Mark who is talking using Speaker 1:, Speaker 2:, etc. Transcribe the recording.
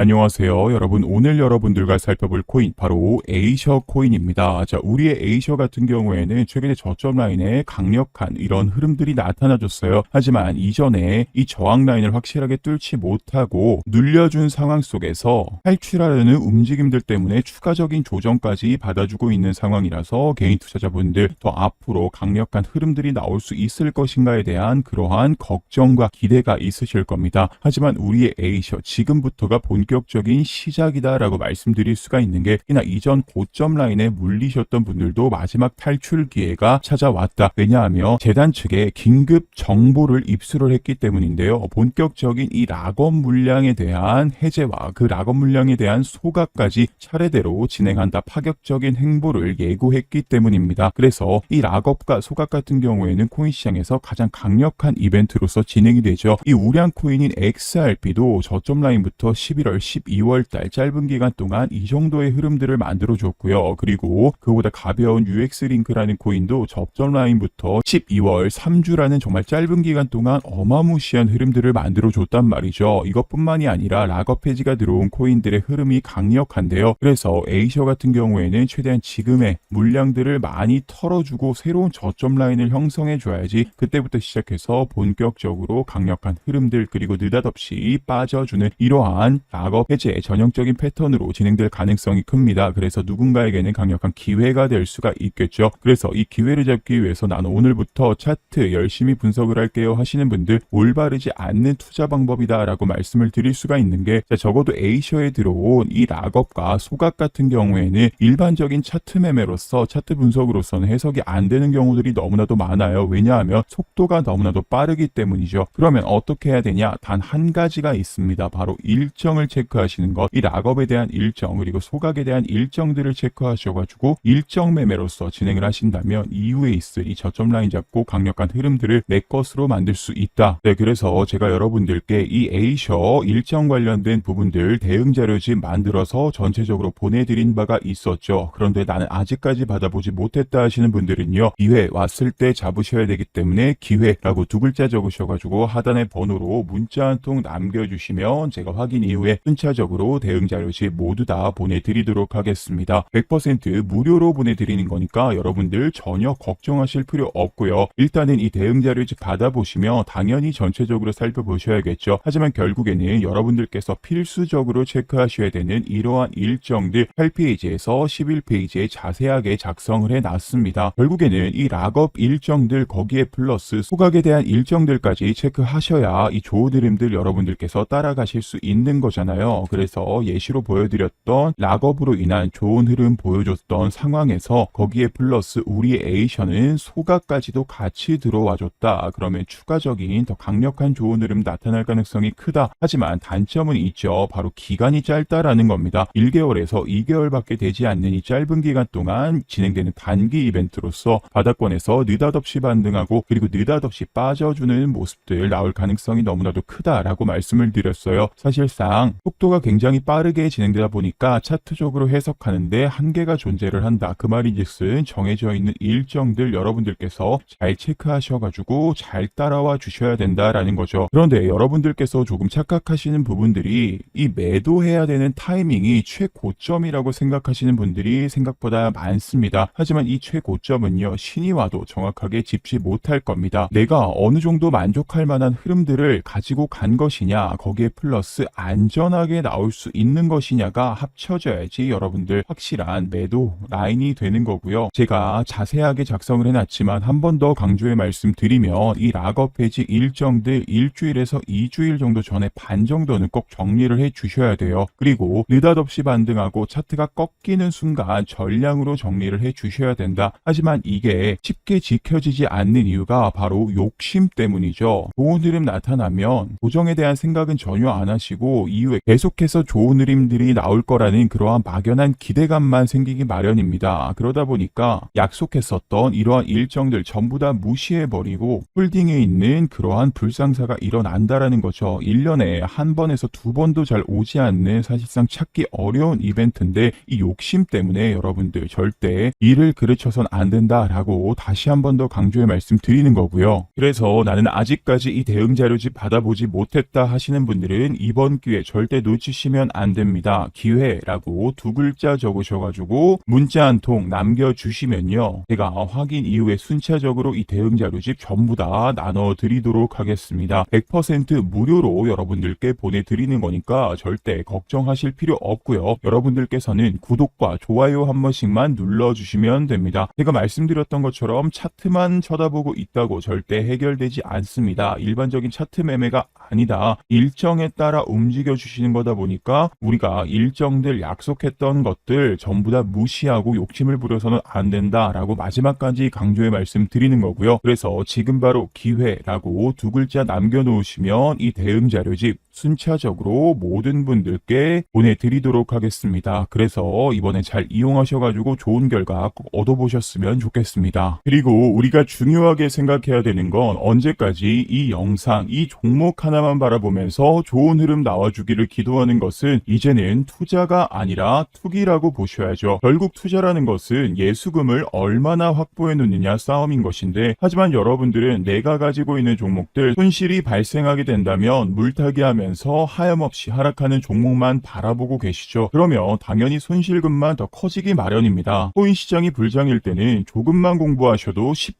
Speaker 1: 안녕하세요. 여러분, 오늘 여러분들과 살펴볼 코인, 바로 에이셔 코인입니다. 자, 우리의 에이셔 같은 경우에는 최근에 저점 라인에 강력한 이런 흐름들이 나타나줬어요. 하지만 이전에 이 저항 라인을 확실하게 뚫지 못하고 눌려준 상황 속에서 탈출하려는 움직임들 때문에 추가적인 조정까지 받아주고 있는 상황이라서 개인 투자자분들 더 앞으로 강력한 흐름들이 나올 수 있을 것인가에 대한 그러한 걱정과 기대가 있으실 겁니다. 하지만 우리의 에이셔 지금부터가 본 격적인 시작이다라고 말씀드릴 수가 있는 게 이나 이전 고점 라인에 물리셨던 분들도 마지막 탈출 기회가 찾아왔다. 왜냐하면 재단 측에 긴급 정보를 입수를 했기 때문인데요. 본격적인 이 락업 물량에 대한 해제와 그 락업 물량에 대한 소각까지 차례대로 진행한다. 파격적인 행보를 예고했기 때문입니다. 그래서 이 락업과 소각 같은 경우에는 코인 시장에서 가장 강력한 이벤트로서 진행이 되죠. 이 우량 코인인 XRP도 저점 라인부터 11월, 12월 달 짧은 기간 동안 이 정도의 흐름들을 만들어 줬고요. 그리고 그보다 가벼운 UX 링크라는 코인도 저점 라인부터 12월 3주라는 정말 짧은 기간 동안 어마무시한 흐름들을 만들어 줬단 말이죠. 이것뿐만이 아니라 락업 해지가 들어온 코인들의 흐름이 강력한데요. 그래서 에이셔 같은 경우에는 최대한 지금의 물량들을 많이 털어주고 새로운 저점 라인을 형성해 줘야지 그때부터 시작해서 본격적으로 강력한 흐름들 그리고 느닷없이 빠져주는 이러한 락업 해제의 전형적인 패턴으로 진행될 가능성이 큽니다. 그래서 누군가에게는 강력한 기회가 될 수가 있겠죠. 그래서 이 기회를 잡기 위해서 나는 오늘부터 차트 열심히 분석을 할게요 하시는 분들 올바르지 않는 투자 방법이다 라고 말씀을 드릴 수가 있는 게 자, 적어도 에이셔에 들어온 이 락업과 소각 같은 경우에는 일반적인 차트 매매로서 차트 분석으로서는 해석이 안 되는 경우들이 너무나도 많아요. 왜냐하면 속도가 너무나도 빠르기 때문이죠. 그러면 어떻게 해야 되냐? 단 한 가지가 있습니다. 바로 일정을 체크하시는 것. 이 락업에 대한 일정 그리고 소각에 대한 일정들을 체크하셔가지고 일정 매매로서 진행을 하신다면 이후에 있을 이 저점 라인 잡고 강력한 흐름들을 내 것으로 만들 수 있다. 네, 그래서 제가 여러분들께 이 에이셔 일정 관련된 부분들 대응 자료집 만들어서 전체적으로 보내드린 바가 있었죠. 그런데 나는 아직까지 받아보지 못했다 하시는 분들은요. 기회 왔을 때 잡으셔야 되기 때문에 기회라고 두 글자 적으셔가지고 하단의 번호로 문자 한 통 남겨주시면 제가 확인 이후에 순차적으로 대응 자료집 모두 다 보내드리도록 하겠습니다. 100% 무료로 보내드리는 거니까 여러분들 전혀 걱정하실 필요 없고요. 일단은 이 대응 자료집 받아보시면 당연히 전체적으로 살펴보셔야겠죠. 하지만 결국에는 여러분들께서 필수적으로 체크하셔야 되는 이러한 일정들 8페이지에서 11페이지에 자세하게 작성을 해놨습니다. 결국에는 이 락업 일정들 거기에 플러스 소각에 대한 일정들까지 체크하셔야 이 좋은 흐름들 여러분들께서 따라가실 수 있는 거잖아요. 그래서 예시로 보여드렸던 락업으로 인한 좋은 흐름 보여줬던 상황에서 거기에 플러스 우리의 에이션은 소각까지도 같이 들어와줬다. 그러면 추가적인 더 강력한 좋은 흐름 나타날 가능성이 크다. 하지만 단점은 있죠. 바로 기간이 짧다라는 겁니다. 1개월에서 2개월밖에 되지 않는 이 짧은 기간 동안 진행되는 단기 이벤트로서 바닥권에서 느닷없이 반등하고 그리고 느닷없이 빠져주는 모습들 나올 가능성이 너무나도 크다라고 말씀을 드렸어요. 사실상 속도가 굉장히 빠르게 진행되다 보니까 차트적으로 해석하는데 한계가 존재를 한다. 그 말인즉슨 정해져 있는 일정들 여러분들께서 잘 체크하셔가지고 잘 따라와 주셔야 된다라는 거죠. 그런데 여러분들께서 조금 착각하시는 부분들이 이 매도해야 되는 타이밍이 최고점이라고 생각하시는 분들이 생각보다 많습니다. 하지만 이 최고점은요 신이 와도 정확하게 짚지 못할 겁니다. 내가 어느 정도 만족할 만한 흐름들을 가지고 간 것이냐 거기에 플러스 안전 하게 나올 수 있는 것이냐가 합쳐져야지 여러분들 확실한 매도 라인이 되는 거고요. 제가 자세하게 작성을 해놨지만 한 번 더 강조의 말씀 드리면 이 락업 해지 일정들 일주일에서 2주일 정도 전에 반 정도는 꼭 정리를 해 주셔야 돼요. 그리고 느닷없이 반등하고 차트가 꺾이는 순간 전량으로 정리를 해 주셔야 된다. 하지만 이게 쉽게 지켜지지 않는 이유가 바로 욕심 때문이죠. 좋은 흐름 나타나면 고정에 대한 생각은 전혀 안 하시고 이후에 계속해서 좋은 흐름들이 나올 거라는 그러한 막연한 기대감만 생기기 마련입니다. 그러다 보니까 약속했었던 이러한 일정들 전부 다 무시해버리고 홀딩에 있는 그러한 불상사가 일어난다라는 거죠. 1년에 한 번에서 두 번도 잘 오지 않는 사실상 찾기 어려운 이벤트인데 이 욕심 때문에 여러분들 절대 일을 그르쳐선 안 된다라고 다시 한 번 더 강조의 말씀 드리는 거고요. 그래서 나는 아직까지 이 대응 자료집 받아보지 못했다 하시는 분들은 이번 기회 절대 절대 놓치시면 안 됩니다. 기회라고 두 글자 적으셔가지고 문자 한 통 남겨주시면요. 제가 확인 이후에 순차적으로 이 대응 자료집 전부 다 나눠드리도록 하겠습니다. 100% 무료로 여러분들께 보내드리는 거니까 절대 걱정하실 필요 없고요. 여러분들께서는 구독과 좋아요 한 번씩만 눌러주시면 됩니다. 제가 말씀드렸던 것처럼 차트만 쳐다보고 있다고 절대 해결되지 않습니다. 일반적인 차트 매매가 아니다. 일정에 따라 움직여 주시 는 거다 보니까 우리가 일정들 약속했던 것들 전부 다 무시하고 욕심을 부려서는 안 된다라고 마지막까지 강조해 말씀 드리는 거고요. 그래서 지금 바로 기회라고 두 글자 남겨놓으시면 이 대응 자료집 순차적으로 모든 분들께 보내드리도록 하겠습니다. 그래서 이번에 잘 이용하셔가지고 좋은 결과 꼭 얻어보셨으면 좋겠습니다. 그리고 우리가 중요하게 생각해야 되는 건 언제까지 이 영상, 이 종목 하나만 바라보면서 좋은 흐름 나와주기를 기도하는 것은 이제는 투자가 아니라 투기라고 보셔야죠. 결국 투자라는 것은 예수금을 얼마나 확보해 놓느냐 싸움인 것인데 하지만 여러분들은 내가 가지고 있는 종목들 손실이 발생하게 된다면 물타기 하면 서 하염없이 하락하는 종목만 바라보고 계시죠. 그러면 당연히 손실금만 더 커지기 마련입니다. 코인 시장이 불장일 때는 조금만 공부하셔도 쉽게